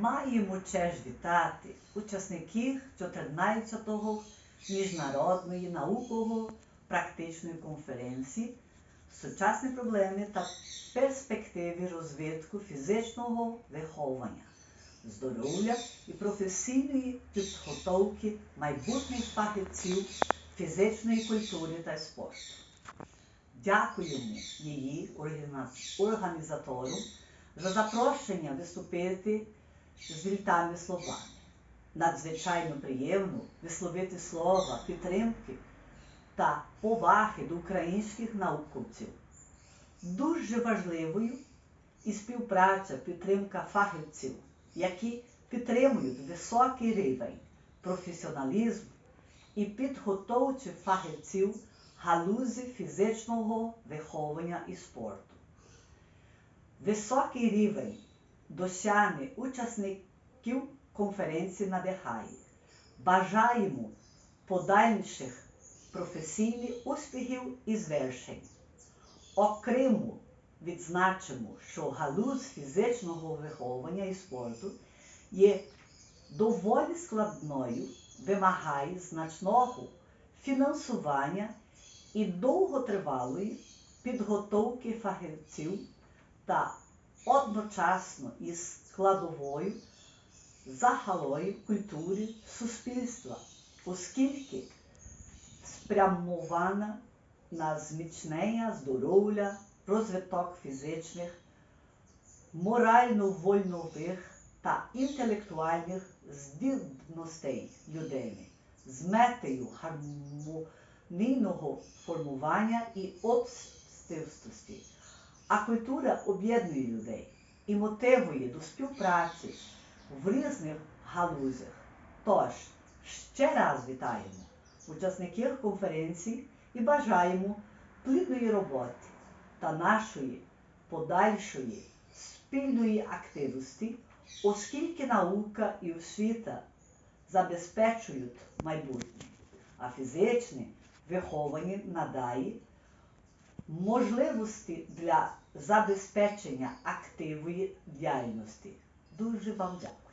Маємо честь вітати учасників 14-го міжнародної науково-практичної конференції Сучасні проблеми та перспективи розвитку фізичного виховання, здоров'я і професійної підготовки майбутніх фахівців фізичної культури та спорту. Дякуємо її організатору за запрошення виступити з вітальними словами. Надзвичайно приємно висловити слова підтримки та поваги до українських науковців. Дуже важливою і співпраця, підтримка фахівців, які підтримують високий рівень професіоналізму і підготовчих фахівців галузі фізичного виховання і спорту. Високий рівень досягне учасників конференції надихає. Бажаємо подальших професійних успіхів і звершень. Окремо відзначимо, що галузь фізичного виховування і спорту є доволі складною, вимагає значного фінансування і довготривалої підготовки фахівців та одночасно із складовою загалої культури суспільства, оскільки спрямована на зміцнення здоров'я, розвиток фізичних, морально-вольнових та інтелектуальних здібностей людини з метою гармонійного формування і обстивстості. А культура об'єднує людей і мотивує до співпраці в різних галузях. Тож, ще раз вітаємо учасників конференції і бажаємо плідної роботи та нашої подальшої спільної активності, оскільки наука і освіта забезпечують майбутнє, а фізичне виховання надає можливості для забезпечення активної діяльності. Дуже вам дякую.